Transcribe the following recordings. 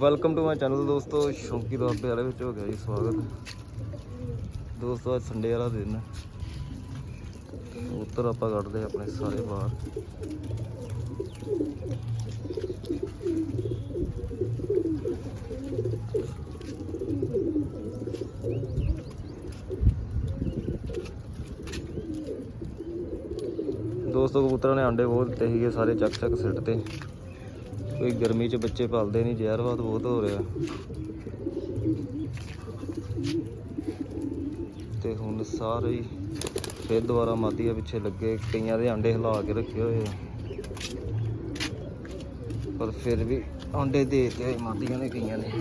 Welcome to my channel ਦੋਸਤੋ, ਸ਼ੌਂਕੀ ਦਾਬੇ ਵਾਲੇ ਵਿੱਚ ਹੋ ਗਿਆ ਜੀ ਸਵਾਗਤ। ਦੋਸਤੋ, ਅੱਜ ਸੰਡੇ ਵਾਲਾ ਦਿਨ ਹੈ। ਉੱਤਰ ਆਪਾਂ ਕੱਢਦੇ ਆਪਣੇ ਸਾਰੇ ਬਾਹਰ। ਦੋਸਤੋ, ਕਬੂਤਰਾਂ ਨੇ ਆਂਡੇ ਬਹੁਤ ਦਿੱਤੇ ਸੀਗੇ, ਸਾਰੇ ਚੱਕ ਚੱਕ ਸਿੱਟ ਤੇ। ਕੋਈ ਗਰਮੀ 'ਚ ਬੱਚੇ ਪਲਦੇ ਨਹੀਂ ਜ਼ਹਿਰਵਾਦ ਬਹੁਤ ਹੋ ਰਿਹਾ। ਤੇ ਹੁਣ ਸਾਰੇ ਹੀ ਫਿਰ ਦੁਬਾਰਾ ਮਾਦੀਆਂ ਪਿੱਛੇ ਲੱਗੇ, ਕਈਆਂ ਦੇ ਆਂਡੇ ਹਿਲਾ ਕੇ ਰੱਖੇ ਹੋਏ ਆ। ਪਰ ਫਿਰ ਵੀ ਆਂਡੇ ਦੇ ਤੇ ਮਾਦੀਆਂ ਨੇ ਕਈਆਂ ਨੇ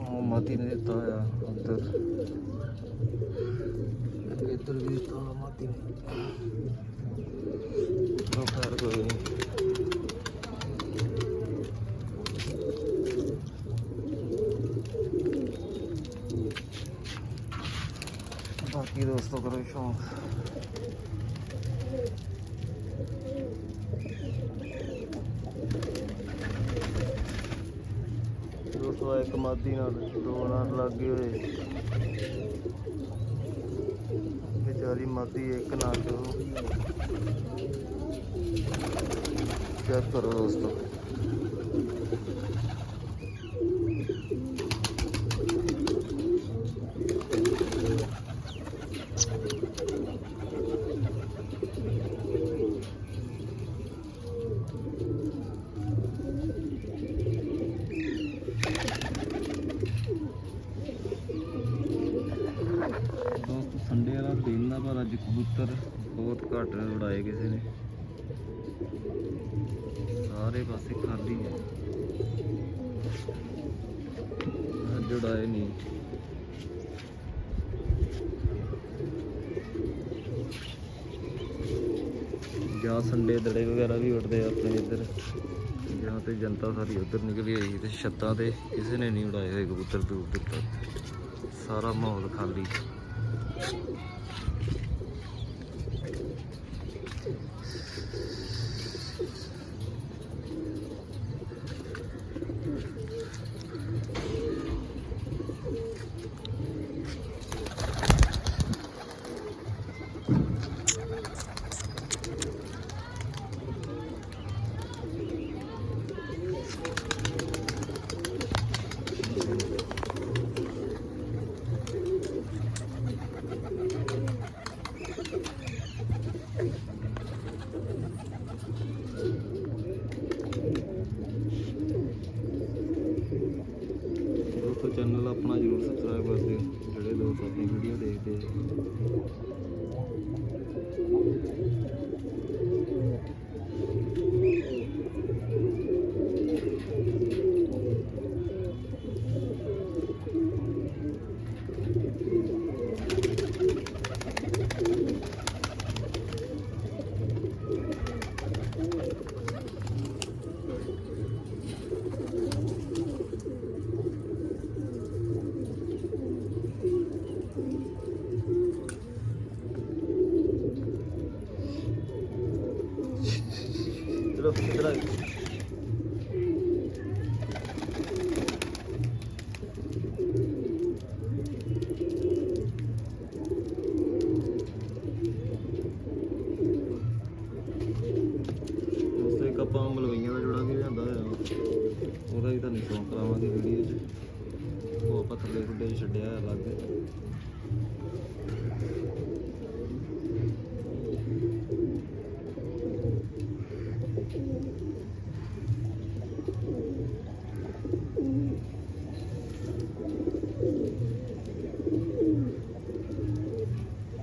ਉਹ ਮਾਦੀ ਨੇ ਦਿੱਤਾ ਆ ਉੱਧਰ ਇੱਧਰ ਵੀ ਦਿੱਤਾ ਹੋਇਆ ਮਾਦੀ ਨੇ। ਉਹ ਬਾਕੀ ਦੋਸਤੋ ਕਰੋ ਸ਼ੌਂਕ। ਦੋਸਤੋ ਆਹ ਇੱਕ ਮਾਦੀ ਨਾਲ ਦੋ ਨਾਲ ਲੱਗੇ ਹੋਏ ਵਿਚਾਰੀ ਮਾਦੀ ਇੱਕ ਨਾਲ ਦੋ ਚੈੱਕ ਕਰੋ ਦੋਸਤੋ। ਦੋਸਤੋ ਸੰਡੇ ਵਾਲਾ ਦਿਨ ਦਾ, ਪਰ ਅੱਜ ਕਬੂਤਰ ਬਹੁਤ ਘੱਟ ਉਡਾਏ ਕਿਸੇ ਨੇ। ਸਾਰੇ ਪਾਸੇ ਖਾਲੀ ਹੈ। ਅੱਜ ਉਡਾਏ ਨਹੀਂ। ਜਾਂ ਸੰਡੇ ਦੜੇ ਵਗੈਰਾ ਵੀ ਉੱਡਦੇ ਆ ਆਪਣੇ ਇੱਧਰ। ਜਾਂ ਤੇ ਜਨਤਾ ਸਾਰੀ ਉੱਧਰ ਨਿਕਲੀ ਹੋਈ ਤੇ ਛੱਤਾਂ ਤੇ ਕਿਸੇ ਨੇ ਨਹੀਂ ਉਡਾਏ ਹੋਏ ਕਬੂਤਰ ਦੂਰ ਦੂਰ ਤੱਕ। ਸਾਰਾ ਮਾਹੌਲ ਖਾਲੀ। Thank you. ਚਲੋ ਕਿਧਰ ਆ ਆਪਾਂ ਮਲਵਈਆਂ ਦਾ ਜੋੜਾ ਵੀ ਲਿਆਂਦਾ ਹੋਇਆ ਉਹਦਾ ਵੀ ਤੁਹਾਨੂੰ ਸ਼ੌਂਕ ਕਰਾਵਾਂਗੇ ਵੀਡੀਓ 'ਚ। ਉਹ ਆਪਾਂ ਥੱਲੇ ਖੁੱਡੇ ਛੱਡਿਆ ਹੋਇਆ ਅਲੱਗ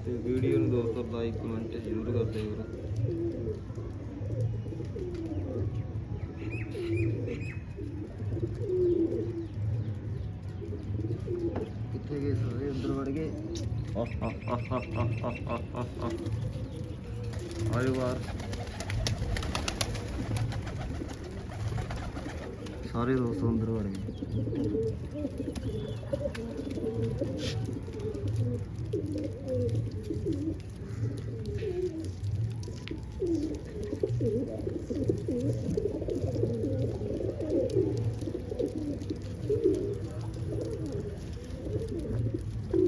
ਤੇ ਵੀਡੀਓ ਨੂੰ ਦੋਸਤੋ ਲਾਈਕ ਕਮੈਂਟ ਜ਼ਰੂਰ ਕਰਦੇ ਕਰੋ ਕਿੱਥੇ ਗਏ ਸਾਰੇ ਅੰਦਰ ਵੜ ਗਏ ਆਇਓ ਬਾਹਰ ਸਾਰੇ ਦੋਸਤ ਅੰਦਰ ਵੜ ਗਏ